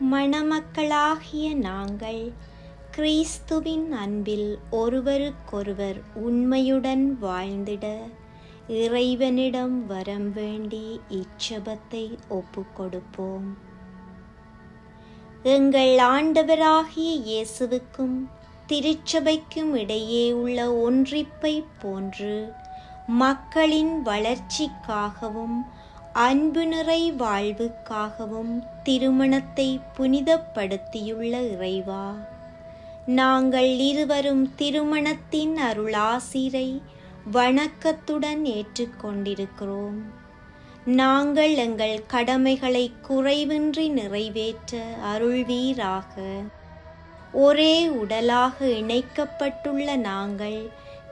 மணமக்களாகிய நாங்கள் கிறிஸ்துவின் அன்பில் ஒருவருக்கொருவர் உண்மையுடன் வாழ்ந்திட இறைவனிடம் வரம் வேண்டி இச்சபத்தை ஒப்புக்கொடுப்போம். எங்கள் ஆண்டவராகிய இயேசுவுக்கும் திருச்சபைக்கும் இடையே உள்ள ஒன்றிப்பை போன்று மக்களின் வளர்ச்சிக்காகவும் அன்பு நிறை வாழ்வுக்காகவும் திருமணத்தை புனிதப்படுத்தியுள்ள இறைவா நாங்கள் இருவரும் திருமணத்தின் அருளாசிரை வணக்கத்துடன் ஏற்றுக்கொண்டிருக்கிறோம். நாங்கள் எங்கள் கடமைகளை குறைவின்றி நிறைவேற்ற அருள்வீராக. ஒரே உடலாக இணைக்கப்பட்டுள்ள நாங்கள்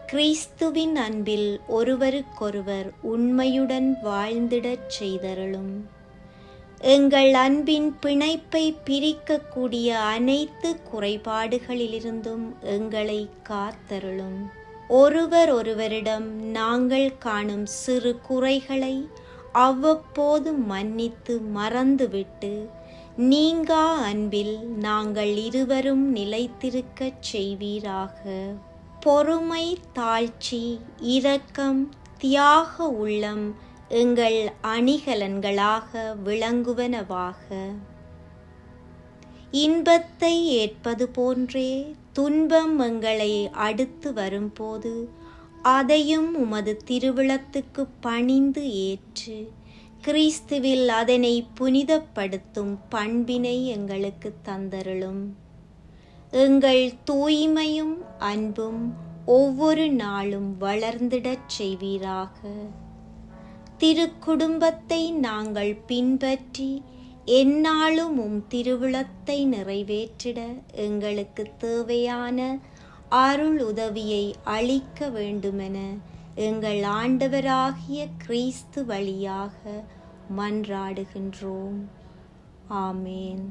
கிறிஸ்துவின் அன்பில் ஒருவருக்கொருவர் உண்மையுடன் வாழ்ந்திடச் செய்தருளும். எங்கள் அன்பின் பிணைப்பை பிரிக்கக்கூடிய அனைத்து குறைபாடுகளிலிருந்தும் எங்களை காத்தருளும். ஒருவர் ஒருவரிடம் நாங்கள் காணும் சிறு குறைகளை அவ்வப்போது மன்னித்து மறந்துவிட்டு நீங்கா அன்பில் நாங்கள் இருவரும் நிலைத்திருக்கச் செய்வீராக. பொறுமை தாழ்ச்சி இரக்கம் தியாக உள்ளம் எங்கள் அணிகலன்களாக விளங்குவனவாக. இன்பத்தை ஏற்பது போன்றே துன்பம் எங்களை அடுத்து வரும்போது அதையும் உமது திருவிழத்துக்கு பணிந்து ஏற்று கிறிஸ்துவில் அதனை புனிதப்படுத்தும் பண்பினை எங்களுக்கு தந்தருளும். எங்கள் தூய்மையும் அன்பும் ஒவ்வொரு நாளும் வளர்ந்திடச் செய்வீராக. திருக்குடும்பத்தை நாங்கள் பின்பற்றி எந்நாளும் உம் திருவிழத்தை நிறைவேற்றிட எங்களுக்கு தேவையான அருள் உதவியை அளிக்க வேண்டுமென எங்கள் ஆண்டவராகிய கிறிஸ்து வழியாக மன்றாடுகின்றோம். ஆமேன்.